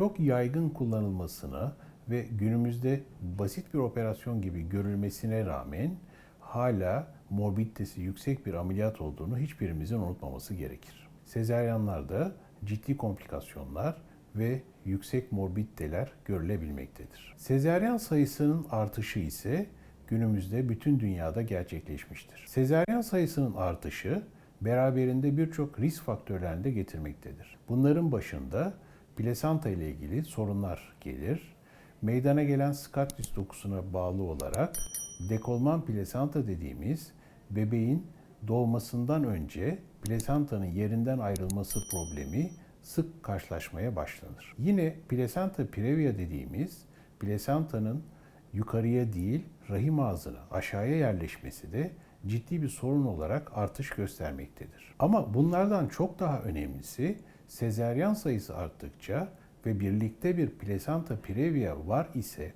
çok yaygın kullanılmasına ve günümüzde basit bir operasyon gibi görülmesine rağmen hala morbiditesi yüksek bir ameliyat olduğunu hiçbirimizin unutmaması gerekir. Sezaryenlarda ciddi komplikasyonlar ve yüksek morbiditeler görülebilmektedir. Sezaryen sayısının artışı ise günümüzde bütün dünyada gerçekleşmiştir. Sezaryen sayısının artışı beraberinde birçok risk faktörlerini de getirmektedir. Bunların başında plasenta ile ilgili sorunlar gelir. Meydana gelen skatis dokusuna bağlı olarak dekolman plasenta dediğimiz bebeğin doğmasından önce plasentanın yerinden ayrılması problemi sık karşılaşmaya başlanır. Yine plasenta previa dediğimiz plasentanın yukarıya değil rahim ağzına aşağıya yerleşmesi de ciddi bir sorun olarak artış göstermektedir. Ama bunlardan çok daha önemlisi sezeryan sayısı arttıkça ve birlikte bir plasenta previa var ise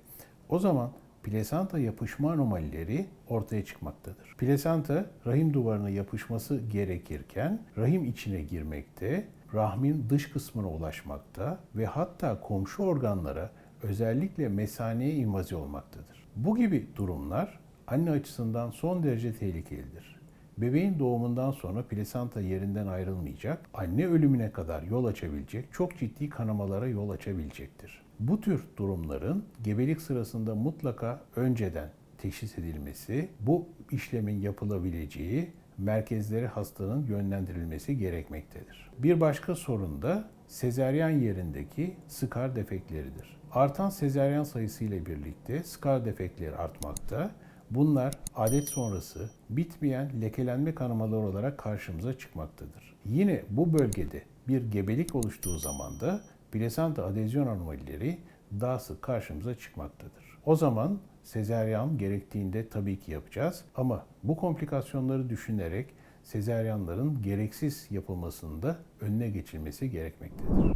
o zaman plasenta yapışma anomalileri ortaya çıkmaktadır. Plasenta rahim duvarına yapışması gerekirken rahim içine girmekte, rahmin dış kısmına ulaşmakta ve hatta komşu organlara özellikle mesaneye invazi olmaktadır. Bu gibi durumlar anne açısından son derece tehlikelidir. Bebeğin doğumundan sonra plasenta yerinden ayrılmayacak, anne ölümüne kadar yol açabilecek, çok ciddi kanamalara yol açabilecektir. Bu tür durumların gebelik sırasında mutlaka önceden teşhis edilmesi, bu işlemin yapılabileceği merkezleri hastanın yönlendirilmesi gerekmektedir. Bir başka sorun da sezeryan yerindeki skar defekleridir. Artan sezeryan sayısı ile birlikte skar defekleri artmakta. Bunlar adet sonrası bitmeyen lekelenme kanamaları olarak karşımıza çıkmaktadır. Yine bu bölgede bir gebelik oluştuğu zaman da plasenta adezyon anomalileri daha sık karşımıza çıkmaktadır. O zaman sezeryan gerektiğinde tabii ki yapacağız ama bu komplikasyonları düşünerek sezeryanların gereksiz yapılmasında önüne geçilmesi gerekmektedir.